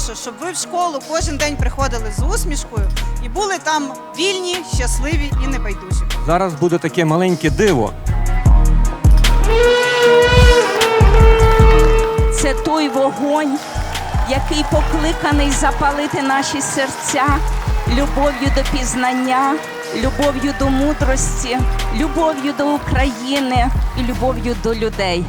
Щоб ви в школу кожен день приходили з усмішкою і були там вільні, щасливі і небайдужі. Зараз буде таке маленьке диво. Це той вогонь, який покликаний запалити наші серця любов'ю до пізнання, любов'ю до мудрості, любов'ю до України і любов'ю до людей.